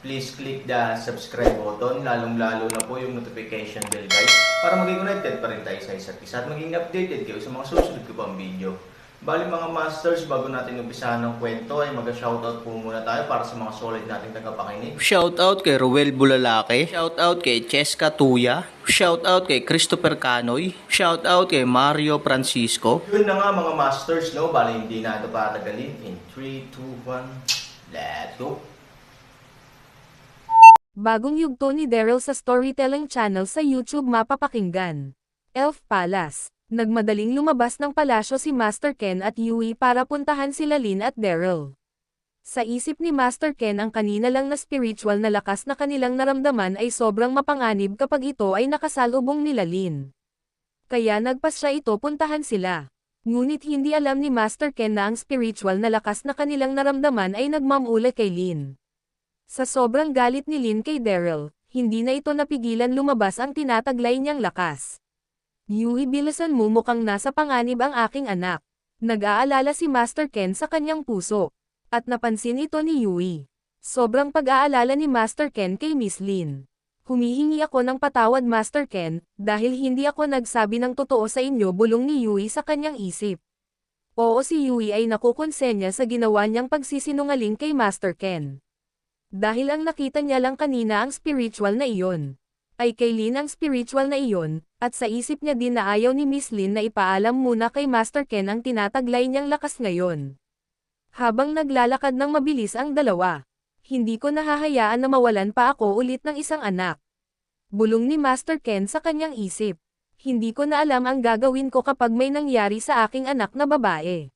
please click the subscribe button, lalong-lalo na po yung notification bell guys, para maging connected pa rin tayo sa isa't isa at maging updated kayo sa mga susunod ko pang video. Bali mga masters, bago natin umpisahan ng kwento ay mag-shoutout po muna tayo para sa mga solid nating tagapakinig. Shoutout kay Ruel Bulalake. Shoutout kay Cheska Tuya. Shoutout kay Christopher Canoy. Shoutout kay Mario Francisco. Yun na nga mga masters, no? Bali hindi na ito patagalin. In 3, 2, 1, let's go! Bagong yugto ni Daryl sa storytelling channel sa YouTube mapapakinggan. Elf Palace. Nagmadaling lumabas ng palasyo si Master Ken at Yui para puntahan sila Lin at Daryl. Sa isip ni Master Ken ang kanina lang na spiritual na lakas na kanilang naramdaman ay sobrang mapanganib kapag ito ay nakasalubong nila Lin. Kaya nagpas siya ito puntahan sila. Ngunit hindi alam ni Master Ken na ang spiritual na lakas na kanilang naramdaman ay nagmamula kay Lin. Sa sobrang galit ni Lin kay Daryl, hindi na ito napigilan lumabas ang tinataglay niyang lakas. Yui bilisan mo mukhang nasa panganib ang aking anak. Nag-aalala si Master Ken sa kanyang puso. At napansin ito ni Yui. Sobrang pag-aalala ni Master Ken kay Miss Lin. Humihingi ako ng patawad Master Ken, dahil hindi ako nagsabi ng totoo sa inyo bulong ni Yui sa kanyang isip. Oo si Yui ay nakukonsenya sa ginawa niyang pagsisinungaling kay Master Ken. Dahil ang nakita niya lang kanina ang spiritual na iyon. Ay kay Lin ang spiritual na iyon, at sa isip niya din na ayaw ni Miss Lin na ipaalam muna kay Master Ken ang tinataglay niyang lakas ngayon. Habang naglalakad ng mabilis ang dalawa, hindi ko nahahayaan na mawalan pa ako ulit ng isang anak. Bulong ni Master Ken sa kanyang isip. Hindi ko na alam ang gagawin ko kapag may nangyari sa aking anak na babae.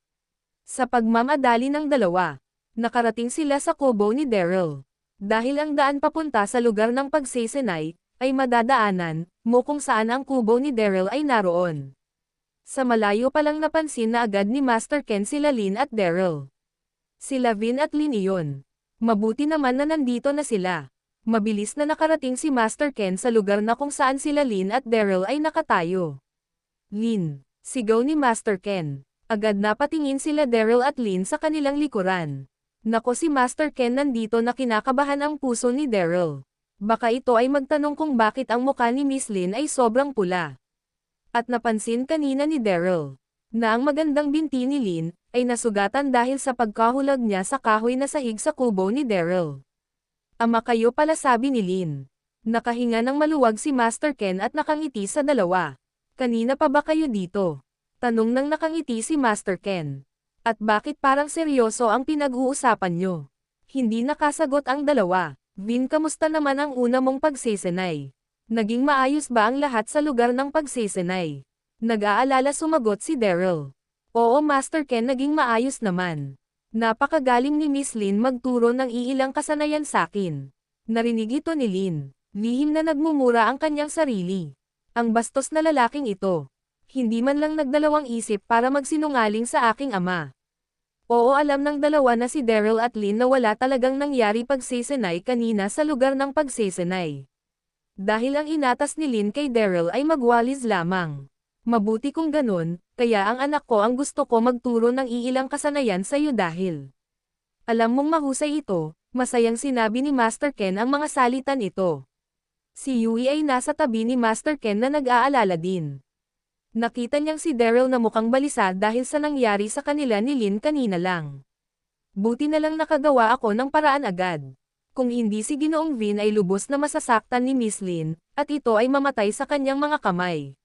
Sa pagmamadali ng dalawa, nakarating sila sa kubo ni Daryl. Dahil ang daan papunta sa lugar ng pagsisinay, ay madadaanan, mo kung saan ang kubo ni Daryl ay naroon. Sa malayo pa lang napansin na agad ni Master Ken sila Lin at Daryl. Sila Vin at Lin iyon. Mabuti naman na nandito na sila. Mabilis na nakarating si Master Ken sa lugar na kung saan sila Lin at Daryl ay nakatayo. Lin, sigaw ni Master Ken. Agad na patingin sila Daryl at Lin sa kanilang likuran. Nako si Master Ken nandito na kinakabahan ang puso ni Daryl. Baka ito ay magtanong kung bakit ang mukha ni Miss Lin ay sobrang pula. At napansin kanina ni Daryl, na ang magandang binti ni Lin, ay nasugatan dahil sa pagkahulag niya sa kahoy na sahig sa kubo ni Daryl. Ama kayo pala sabi ni Lin. Nakahinga ng maluwag si Master Ken at nakangiti sa dalawa. Kanina pa ba kayo dito? Tanong ng nakangiti si Master Ken. At bakit parang seryoso ang pinag-uusapan nyo? Hindi nakasagot ang dalawa. Vin kamusta naman ang una mong pagsisinay? Naging maayos ba ang lahat sa lugar ng pagsisinay? Nag-aalala sumagot si Daryl. Oo Master Ken naging maayos naman. Napakagaling ni Miss Lin magturo ng iilang kasanayan sakin. Narinig ito ni Lin. Lihim na nagmumura ang kanyang sarili. Ang bastos na lalaking ito. Hindi man lang nagdalawang isip para magsinungaling sa aking ama. Oo alam ng dalawa na si Daryl at Lynn na wala talagang nangyari pagsisinay kanina sa lugar ng pagsisinay. Dahil ang inatas ni Lynn kay Daryl ay magwalis lamang. Mabuti kung ganun, kaya ang anak ko ang gusto ko magturo ng iilang kasanayan sa iyo dahil. Alam mong mahusay ito, masayang sinabi ni Master Ken ang mga salitan ito. Si Yui ay nasa tabi ni Master Ken na nag-aalala din. Nakita niyang si Daryl na mukhang balisa dahil sa nangyari sa kanila ni Lin kanina lang. Buti na lang nakagawa ako ng paraan agad. Kung hindi si Ginoong Vin ay lubos na masasaktan ni Miss Lin, at ito ay mamatay sa kanyang mga kamay.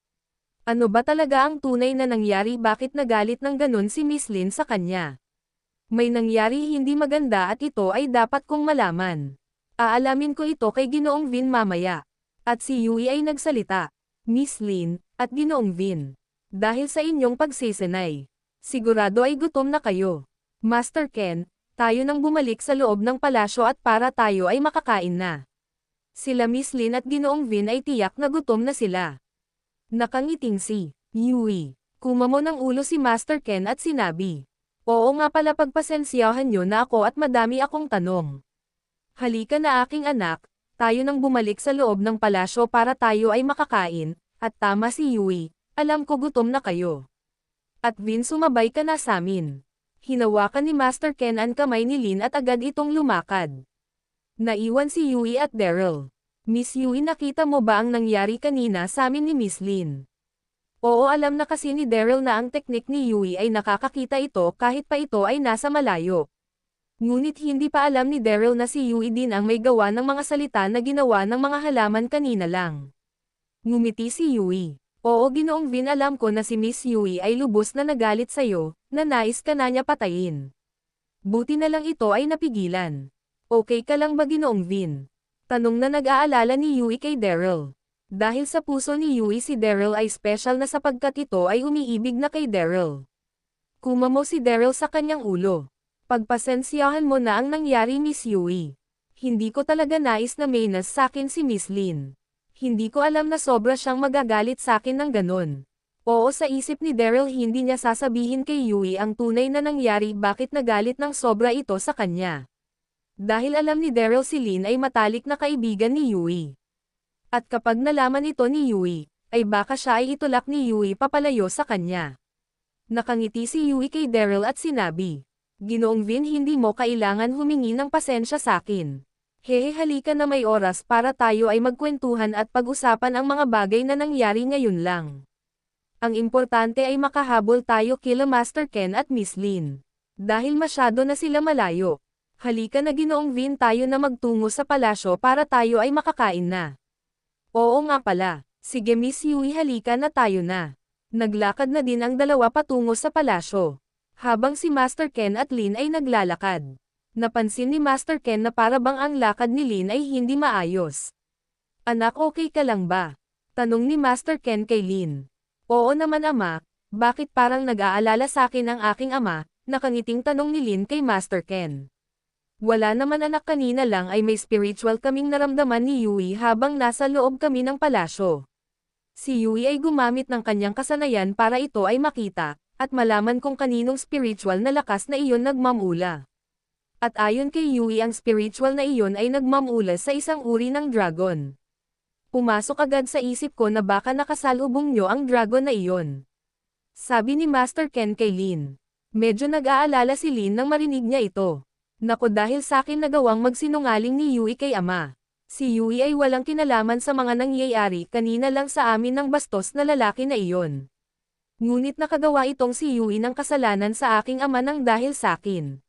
Ano ba talaga ang tunay na nangyari bakit nagalit ng ganun si Miss Lin sa kanya? May nangyari hindi maganda at ito ay dapat kong malaman. Aalamin ko ito kay Ginoong Vin mamaya. At si Yui ay nagsalita. Miss Lin, at Ginoong Vin. Dahil sa inyong pagsisinay. Sigurado ay gutom na kayo. Master Ken, tayo nang bumalik sa loob ng palasyo at para tayo ay makakain na. Sila Miss Lin at Ginoong Vin ay tiyak na gutom na sila. Nakangiting si Yui. Kumamo ng ulo si Master Ken at sinabi. Oo nga pala pagpasensyahan nyo na ako at madami akong tanong. Halika na aking anak, tayo nang bumalik sa loob ng palasyo para tayo ay makakain, at tama si Yui, alam ko gutom na kayo. At Vin sumabay ka na sa amin. Hinawakan ni Master Ken ang kamay ni Lin at agad itong lumakad. Naiwan si Yui at Daryl. Miss Yui nakita mo ba ang nangyari kanina sa amin ni Miss Lin? Oo alam na kasi ni Daryl na ang teknik ni Yui ay nakakakita ito kahit pa ito ay nasa malayo. Ngunit hindi pa alam ni Daryl na si Yui din ang may gawa ng mga salita na ginawa ng mga halaman kanina lang. Ngumiti si Yui. Oo ginoong Vin alam ko na si Miss Yui ay lubos na nagalit sa'yo, na nais ka na niya patayin. Buti na lang ito ay napigilan. Okay ka lang ba ginoong Vin? Tanong na nag-aalala ni Yui kay Daryl. Dahil sa puso ni Yui si Daryl ay special na sapagkat ito ay umiibig na kay Daryl. Kumamo si Daryl sa kanyang ulo. Pagpasensyahan mo na ang nangyari Miss Yui. Hindi ko talaga nais na mainas sa si Miss Lin. Hindi ko alam na sobra siyang magagalit sa akin ng ganon. Oo sa isip ni Daryl hindi niya sasabihin kay Yui ang tunay na nangyari bakit nagalit ng sobra ito sa kanya. Dahil alam ni Daryl si Lin ay matalik na kaibigan ni Yui. At kapag nalaman ito ni Yui, ay baka siya ay itulak ni Yui papalayo sa kanya. Nakangiti si Yui kay Daryl at sinabi, Ginoong Vin hindi mo kailangan humingi ng pasensya sa akin. Hehe halika na may oras para tayo ay magkwentuhan at pag-usapan ang mga bagay na nangyari ngayon lang. Ang importante ay makahabol tayo kila Master Ken at Miss Lin. Dahil masyado na sila malayo. Halika na ginoong Vin tayo na magtungo sa palasyo para tayo ay makakain na. Oo nga pala. Sige Miss Yui halika na tayo na. Naglakad na din ang dalawa patungo sa palasyo. Habang si Master Ken at Lin ay naglalakad. Napansin ni Master Ken na para bang ang lakad ni Lin ay hindi maayos. Anak okay ka lang ba? Tanong ni Master Ken kay Lin. Oo naman ama, bakit parang nag-aalala sa akin ang aking ama, nakangiting tanong ni Lin kay Master Ken. Wala naman anak kanina lang ay may spiritual kaming naramdaman ni Yui habang nasa loob kami ng palasyo. Si Yui ay gumamit ng kanyang kasanayan para ito ay makita, at malaman kung kaninong spiritual na lakas na iyon nagmamula. At ayon kay Yui ang spiritual na iyon ay nagmamula sa isang uri ng dragon. Pumasok agad sa isip ko na baka nakasalubong nyo ang dragon na iyon. Sabi ni Master Ken kay Lin. Medyo nag-aalala si Lin nang marinig niya ito. Nako dahil sa akin nagawang magsinungaling ni Yui kay ama. Si Yui ay walang kinalaman sa mga nangyayari kanina lang sa amin ng bastos na lalaki na iyon. Ngunit nakagawa itong si Yui ng kasalanan sa aking ama nang dahil sa akin.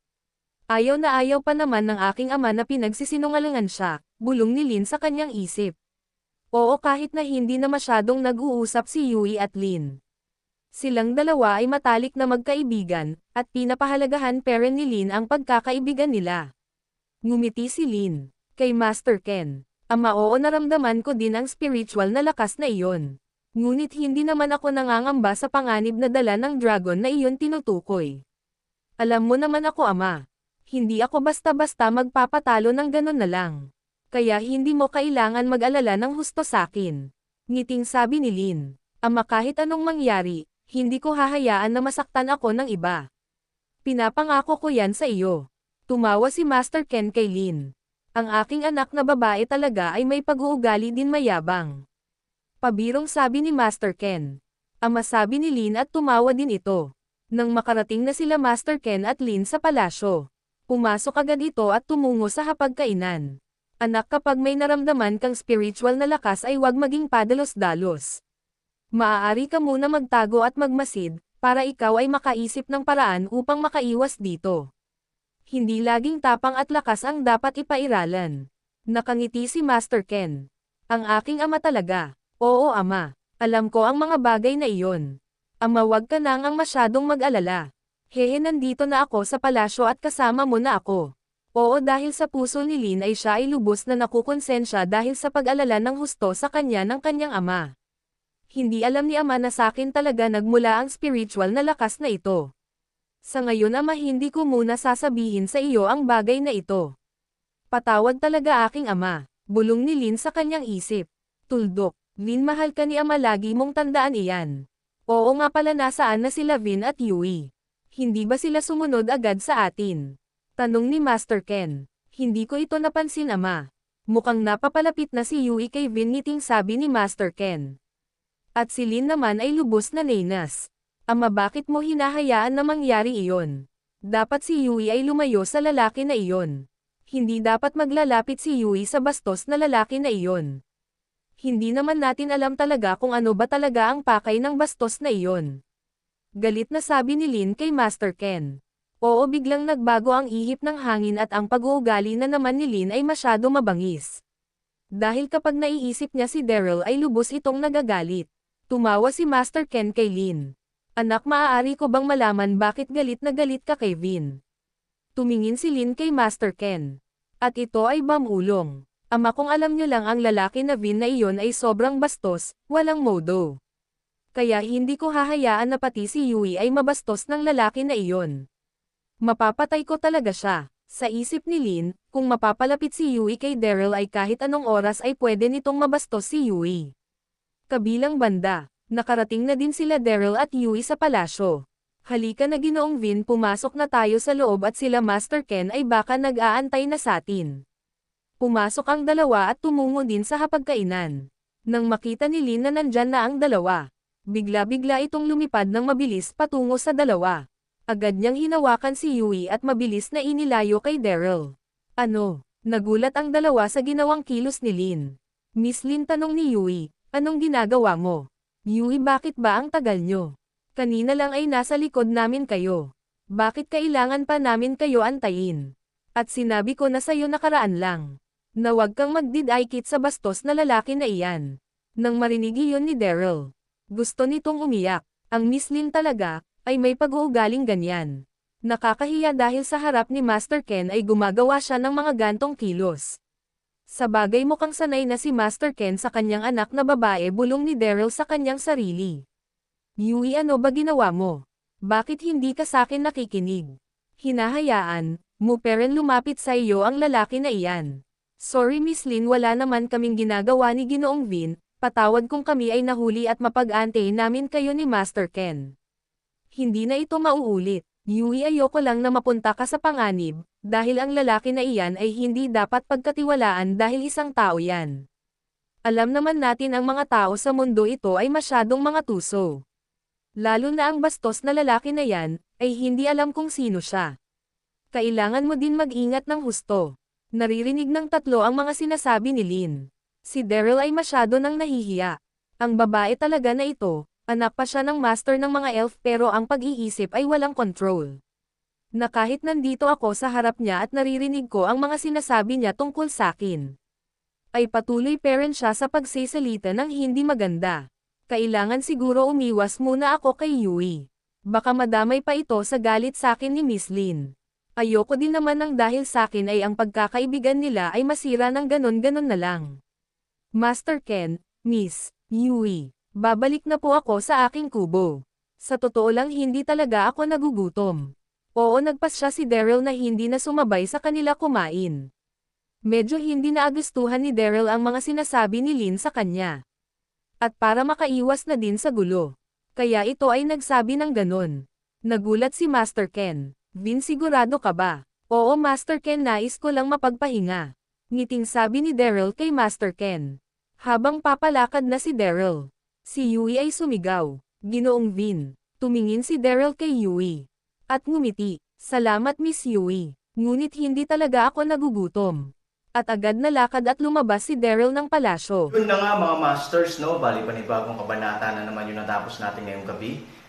Ayaw na ayaw pa naman ng aking ama na pinagsisinungalingan siya, bulong ni Lin sa kanyang isip. Oo kahit na hindi na masyadong nag-uusap si Yui at Lin. Silang dalawa ay matalik na magkaibigan, at pinapahalagahan pera ni Lin ang pagkakaibigan nila. Ngumiti si Lin, kay Master Ken. Ama oo naramdaman ko din ang spiritual na lakas na iyon. Ngunit hindi naman ako nangangamba sa panganib na dala ng dragon na iyon tinutukoy. Alam mo naman ako ama. Hindi ako basta-basta magpapatalo ng ganon na lang. Kaya hindi mo kailangan mag-alala ng husto sa akin. Ngiting sabi ni Lin. Ama kahit anong mangyari, hindi ko hahayaan na masaktan ako ng iba. Pinapangako ko yan sa iyo. Tumawa si Master Ken kay Lin. Ang aking anak na babae talaga ay may pag-uugali din mayabang. Pabirong sabi ni Master Ken. Ama sabi ni Lin at tumawa din ito. Nang makarating na sila Master Ken at Lin sa palasyo. Pumasok agad ito at tumungo sa hapagkainan. Anak kapag may naramdaman kang spiritual na lakas ay wag maging padalos-dalos. Maaari ka muna magtago at magmasid, para ikaw ay makaisip ng paraan upang makaiwas dito. Hindi laging tapang at lakas ang dapat ipairalan. Nakangiti si Master Ken. Ang aking ama talaga. Oo ama, alam ko ang mga bagay na iyon. Ama wag ka nang ang masyadong mag-alala. Hehe nandito na ako sa palasyo at kasama mo na ako. Oo dahil sa puso ni Lin ay siya ay lubos na nakukonsensya dahil sa pag-alala ng husto sa kanya ng kanyang ama. Hindi alam ni ama na sa akin talaga nagmula ang spiritual na lakas na ito. Sa ngayon ama hindi ko muna sasabihin sa iyo ang bagay na ito. Patawad talaga aking ama. Bulong ni Lin sa kanyang isip. Tuldok, Lin mahal ka ni ama lagi mong tandaan iyan. Oo nga pala nasaan na sila Vin at Yui. Hindi ba sila sumunod agad sa atin? Tanong ni Master Ken. Hindi ko ito napansin ama. Mukhang napapalapit na si Yui kay Vin ngiting sabi ni Master Ken. At si Lin naman ay lubos na nenas. Ama bakit mo hinahayaan na mangyari iyon? Dapat si Yui ay lumayo sa lalaki na iyon. Hindi dapat maglalapit si Yui sa bastos na lalaki na iyon. Hindi naman natin alam talaga kung ano ba talaga ang pakay ng bastos na iyon. Galit na sabi ni Lin kay Master Ken. Oo biglang nagbago ang ihip ng hangin at ang pag-uugali na naman ni Lin ay masyado mabangis. Dahil kapag naiisip niya si Daryl ay lubos itong nagagalit. Tumawa si Master Ken kay Lin. Anak maaari ko bang malaman bakit galit na galit ka kay Vin? Tumingin si Lin kay Master Ken. At ito ay bamulong. Ama kung alam niyo lang ang lalaki na Vin na iyon ay sobrang bastos, walang modo. Kaya hindi ko hahayaan na pati si Yui ay mabastos ng lalaki na iyon. Mapapatay ko talaga siya. Sa isip ni Lin, kung mapapalapit si Yui kay Daryl ay kahit anong oras ay pwede nitong mabastos si Yui. Kabilang banda, nakarating na din sila Daryl at Yui sa palasyo. Halika na ginoong Vin pumasok na tayo sa loob at sila Master Ken ay baka nag-aantay na sa atin. Pumasok ang dalawa at tumungo din sa hapagkainan. Nang makita ni Lin na nandyan na ang dalawa, bigla-bigla itong lumipad ng mabilis patungo sa dalawa. Agad niyang hinawakan si Yui at mabilis na inilayo kay Daryl. Ano? Nagulat ang dalawa sa ginawang kilos ni Lin. Miss Lin tanong ni Yui, anong ginagawa mo? Yui bakit ba ang tagal nyo? Kanina lang ay nasa likod namin kayo. Bakit kailangan pa namin kayo antayin? At sinabi ko na sa'yo nakaraan lang. Na huwag kang magdidaykit sa bastos na lalaki na iyan. Nang marinig iyon ni Daryl. Gusto nitong umiyak. Ang Miss Lin talaga, ay may pag-uugaling ganyan. Nakakahiya dahil sa harap ni Master Ken ay gumagawa siya ng mga gantong kilos. Sa bagay mukhang sanay na si Master Ken sa kanyang anak na babae bulong ni Daryl sa kanyang sarili. Yui ano ba ginawa mo? Bakit hindi ka sa akin nakikinig? Hinahayaan, mo peren lumapit sa iyo ang lalaki na iyan. Sorry Miss Lin wala naman kaming ginagawa ni Ginoong Vin, patawad kung kami ay nahuli at mapag-ante namin kayo ni Master Ken. Hindi na ito mauulit. Yui ayoko lang na mapunta ka sa panganib, dahil ang lalaki na iyan ay hindi dapat pagkatiwalaan dahil isang tao yan. Alam naman natin ang mga tao sa mundo ito ay masyadong mga tuso. Lalo na ang bastos na lalaki na yan, ay hindi alam kung sino siya. Kailangan mo din mag-ingat ng husto. Naririnig ng tatlo ang mga sinasabi ni Lin. Si Daryl ay masyado nang nahihiya. Ang babae talaga na ito, anak pa siya ng master ng mga elf pero ang pag-iisip ay walang control. Na kahit nandito ako sa harap niya at naririnig ko ang mga sinasabi niya tungkol sa akin. Ay patuloy parent siya sa pagsisalita ng hindi maganda. Kailangan siguro umiwas muna ako kay Yui. Baka madamay pa ito sa galit sa akin ni Miss Lin. Ayoko din naman ng dahil sa akin ay ang pagkakaibigan nila ay masira ng ganon-ganon na lang. Master Ken, Miss, Yui, babalik na po ako sa aking kubo. Sa totoo lang hindi talaga ako nagugutom. Oo nagpas siya si Daryl na hindi na sumabay sa kanila kumain. Medyo hindi naagustuhan ni Daryl ang mga sinasabi ni Lin sa kanya. At para makaiwas na din sa gulo. Kaya ito ay nagsabi ng ganon. Nagulat si Master Ken. Vin sigurado ka ba? Oo Master Ken nais ko lang mapagpahinga. Ngiting sabi ni Daryl kay Master Ken. Habang papalakad na si Daryl. Si Yui ay sumigaw. Ginoong Vin. Tumingin si Daryl kay Yui. At ngumiti. Salamat Miss Yui. Ngunit hindi talaga ako nagugutom. At agad na lakad at lumabas si Daryl ng palasyo. Yun na nga mga masters, no? Bali panibagong kabanata na naman yung natapos natin ngayong gabi.